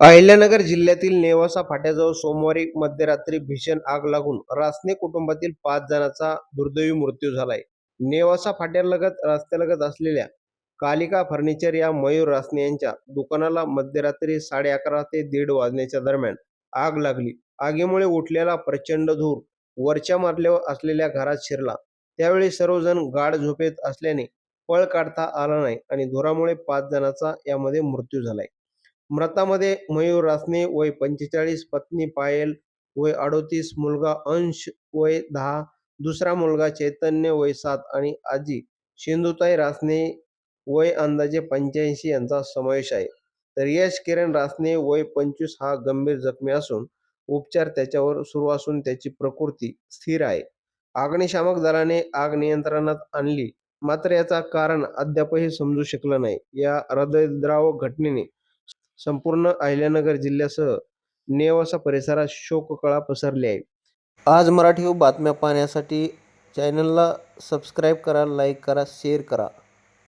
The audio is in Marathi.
अहिल्यानगर जिल्ह्यातील नेवासा फाट्याजवळ सोमवारी मध्यरात्री भीषण आग लागून रासने कुटुंबातील पाच जणांचा दुर्दैवी मृत्यू झालाय. नेवासा फाट्यालगत रस्त्यालगत असलेल्या कालिका फर्निचर या मयूर रासने यांच्या दुकानाला मध्यरात्री साडे अकरा ते दीड वाजण्याच्या दरम्यान आग लागली. आगीमुळे उठलेला प्रचंड धूर वरच्या मारल्यावर असलेल्या घरात शिरला. त्यावेळी सर्वजण गाढ झोपेत असल्याने पळ काढता आला नाही आणि धुरामुळे पाच जणांचा यामध्ये मृत्यू झालाय. मृतामध्ये मयूर रासने वय पंचेचाळीस पत्नी पायल वय अडोतीस मुलगा अंश वय दहा दुसरा मुलगा चैतन्य वय सात आणि आजी सिंधुताई रासने वय अंदाजे पंच्याऐंशी यांचा समावेश आहे. तर यश किरण रासने वय पंचवीस हा गंभीर जखमी असून उपचार त्याच्यावर सुरू असून त्याची प्रकृती स्थिर आहे. अग्निशामक दलाने आग नियंत्रणात आणली. मात्र याचा कारण अद्यापही समजू शकलं नाही. या हृदयद्रावक घटनेने संपूर्ण अहिल्यानगर जिल्ह्यासह नेवासा परिसरात शोककळा पसरली आहे. आज मराठी बातम्या पाहण्यासाठी चॅनलला सबस्क्राईब करा लाईक करा शेअर करा.